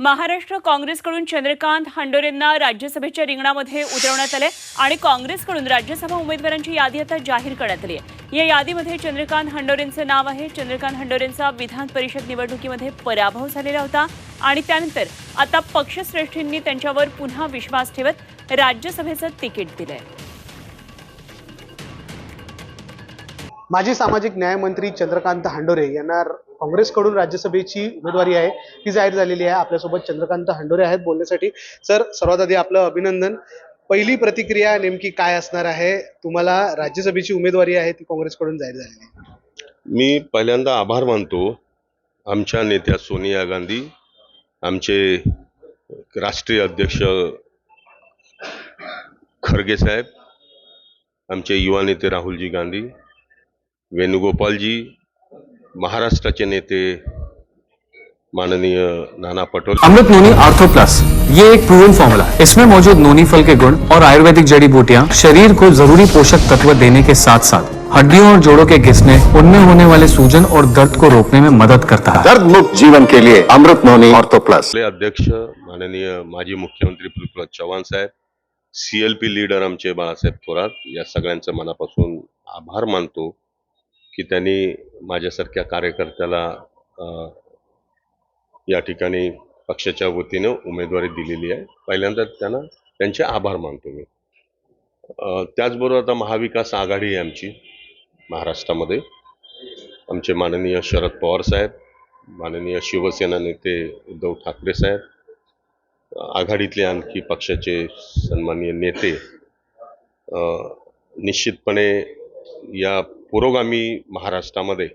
महाराष्ट्र काँग्रेसकडून चंद्रकांत हंडोरेंना राज्यसभेच्या रिंगणामध्ये उतरवण्यात आले आणि काँग्रेसकडून राज्यसभा उमेदवारांची यादी आता जाहीर करण्यात आली आहे. या यादीमध्ये चंद्रकांत हंडोरेंचं नाव आहे. चंद्रकांत हंडोरेंचा विधान परिषद निवडणुकीमध्ये पराभव झालेला होता आणि त्यानंतर आता पक्षश्रेष्ठींनी त्यांच्यावर पुन्हा विश्वास ठेवत राज्यसभेचं तिकीट दिलंय. माजी सामाजिक न्यायमंत्री चंद्रकांत हांडोरे यांना काँग्रेसकडून राज्यसभेची उमेदवारी आहे ती जाहीर झालेली आहे. आपल्यासोबत चंद्रकांत हंडोरे आहेत बोलण्यासाठी. सर सर्वात आधी आपलं अभिनंदन. पहिली प्रतिक्रिया नेमकी काय असणार आहे? तुम्हाला राज्यसभेची उमेदवारी आहे ती काँग्रेसकडून जाहीर झालेली आहे. मी पहिल्यांदा आभार मानतो आमच्या नेत्या सोनिया गांधी आमचे राष्ट्रीय अध्यक्ष खरगे साहेब आमचे युवा नेते राहुलजी गांधी वेणुगोपालजी महाराष्ट्राचे नेते माननीय Nana Patole Amrut noni ortho plus ये एक प्रूवन फॉर्मूला इसमें मौजूद नोनी फल के गुण और आयुर्वेदिक जड़ी बूटियां शरीर को जरूरी पोषक तत्व देने के साथ साथ हड्डियों और जोड़ों के घिसने उनमें होने वाले सूजन और दर्द को रोकने में मदद करता है। दर्द मुक्त जीवन के लिए अमृत नोनी ऑर्थो प्लस अध्यक्ष माननीय माजी मुख्यमंत्री पृथ्वीराज चव्हाण साहेब सीएलपी लीडर आमचे बाळासाहेब थोरात या सगळ्यांचं मनापासून आभार मानतो. की त्यांनी माझ्यासारख्या कार्यकर्त्याला या ठिकाणी पक्षाच्या वतीनं उमेदवारी दिलेली आहे. पहिल्यांदा त्यांना त्यांचे आभार मानतो मी. त्याचबरोबर आता महाविकास आघाडी आहे आमची महाराष्ट्रामध्ये. आमचे माननीय शरद पवार साहेब माननीय शिवसेना नेते उद्धव ठाकरे साहेब आघाडीतले आणखी पक्षाचे सन्माननीय नेते निश्चितपणे या पुरोगामी महाराष्ट्रामध्ये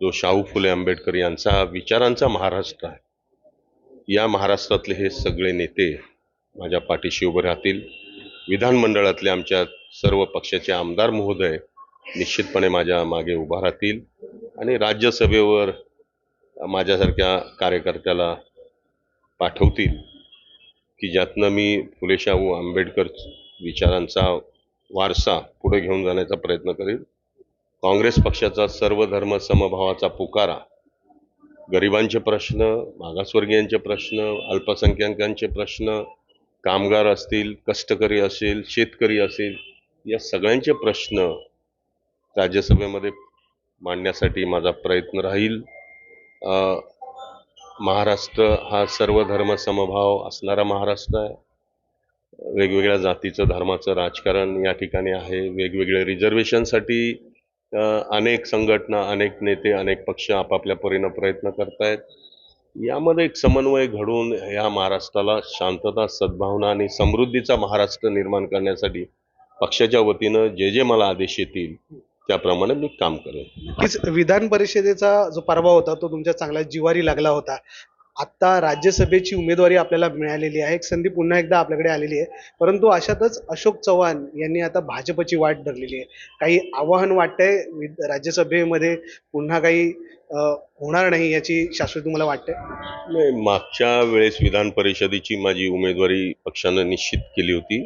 जो शाहू फुले आंबेडकर यांचा विचारांचा महाराष्ट्र आहे या महाराष्ट्रातले हे सगळे नेते माझ्या पाठीशी उभे राहतील. विधानमंडळातले आमच्या सर्व पक्षाचे आमदार महोदय निश्चितपणे माझ्या मागे उभा राहतील. आणि राज्यसभेवर माझ्यासारख्या कार्यकर्त्याला पाठवतील की ज्यातनं मी फुले शाहू आंबेडकर विचारांचा वारसा पुढे घेऊन जाण्याचा प्रयत्न करेल काँग्रेस पक्षाचा सर्व धर्म समभावाचा पुकारा गरिबांचे प्रश्न मागासवर्गीयांचे प्रश्न अल्पसंख्याकांचे प्रश्न कामगार असतील कष्टकरी असेल शेतकरी असेल या सगळ्यांचे प्रश्न राज्यसभेमध्ये मांडण्यासाठी माझा प्रयत्न राहील. महाराष्ट्र हा सर्व धर्म समभाव असणारा महाराष्ट्र आहे. वेगवेगळ्या जातीचं धर्माचं राजकारण या ठिकाणी आहे. वेगवेगळे रिझर्वेशनसाठी अनेक संघटना अनेक नेते अनेक पक्ष आपापल्या परीनं प्रयत्न करतायत. यामध्ये एक समन्वय घडून या महाराष्ट्राला शांतता सद्भावना आणि समृद्धीचा महाराष्ट्र निर्माण करण्यासाठी पक्षाच्या वतीनं जे जे मला आदेश येतील त्याप्रमाणे मी काम करेन. विधान परिषदेचा जो पराभव होता तो तुमच्या चांगल्या जिवारी लागला होता. आत्ता राज्यसभेची उमेदवारी आपल्याला मिळालेली आहे. एक संधी पुन्हा एकदा आपल्याकडे आलेली आहे. परंतु अशातच अशोक चव्हाण यांनी आता भाजपची वाट धरलेली आहे. काही आव्हान वाटतंय राज्यसभेमध्ये पुन्हा काही होणार नाही याची शाश्वत तुम्हाला वाटते नाही मागच्या वेळेस विधान परिषदेची माझी उमेदवारी पक्षानं निश्चित केली होती.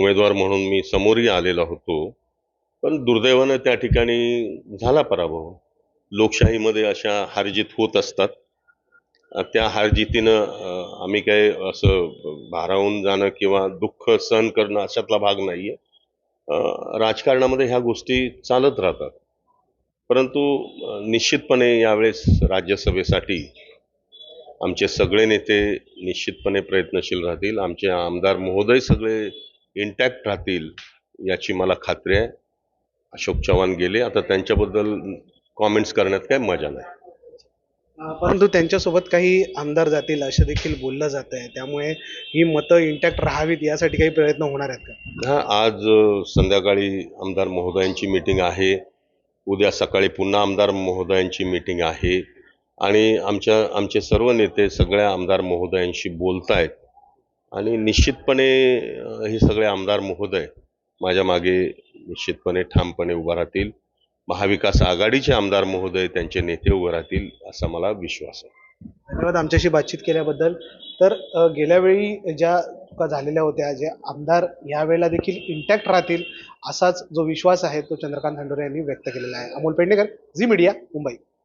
उमेदवार म्हणून मी समोरही आलेला होतो. पण दुर्दैवानं त्या ठिकाणी झाला पराभव. लोकशाहीमध्ये अशा हारजीत होत असतात. त्या हारजीतीनं आम्ही काय असं भारावून जाणं किंवा दुःख सहन करणं अशातला भाग नाही आहे राजकारणामध्ये ह्या गोष्टी चालत राहतात. परंतु निश्चितपणे यावेळेस राज्यसभेसाठी आमचे सगळे नेते निश्चितपणे प्रयत्नशील राहतील. आमचे आमदार महोदय सगळे इंटॅक्ट राहतील याची मला खात्री आहे. अशोक चव्हाण गेले. आता त्यांच्याबद्दल कॉमेंट्स करण्यात काय मजा नाही. परंतु त्यांच्यासोबत काही आमदार जातील असं देखील बोललं जात आहे. त्यामुळे ही मतं इंटॅक्ट राहावीत यासाठी काही प्रयत्न होणार आहेत का? हा आज संध्याकाळी आमदार महोदयांची मीटिंग आहे. उद्या सकाळी पुन्हा आमदार महोदयांची मीटिंग आहे. आणि आमच्या आमचे सर्व नेते सगळ्या आमदार महोदयांशी बोलत आहेत आणि निश्चितपणे हे सगळे आमदार महोदय माझ्या मागे निश्चितपणे ठामपणे उभा राहतील. महाविकास आघाडीचे आमदार महोदय त्यांचे नेते उभे राहतील असा मला विश्वास आहे. धन्यवाद आमच्याशी बातचीत केल्याबद्दल. तर गेल्या वेळी ज्या चुका झालेल्या होत्या जे आमदार यावेळेला देखील इंटॅक्ट राहतील असाच जो विश्वास आहे तो चंद्रकांत हंडोरे यांनी व्यक्त केलेला आहे. Amol Pednekar Zee media Mumbai.